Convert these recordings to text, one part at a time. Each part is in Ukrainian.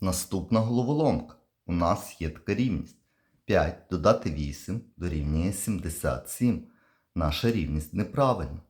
Наступна головоломка. У нас є така рівність. 5 додати 8 дорівнює 77. Наша рівність неправильна.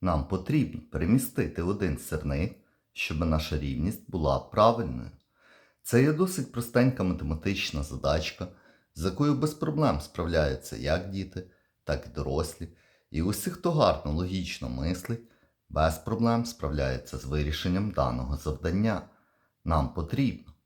Нам потрібно перемістити один сирник, щоб наша рівність була правильною. Це є досить простенька математична задачка, з якою без проблем справляються як діти, так і дорослі. І усі, хто гарно логічно мислить, без проблем справляються з вирішенням даного завдання. Нам потрібно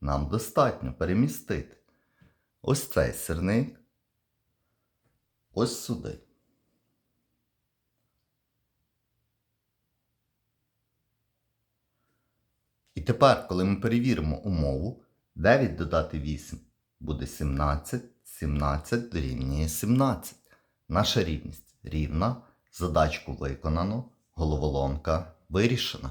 нам достатньо перемістити ось цей сирник ось сюди. І тепер, коли ми перевіримо умову, 9 додати 8 буде 17, 17 дорівнює 17. Наша рівність рівна, задачку виконано, головоломка вирішена.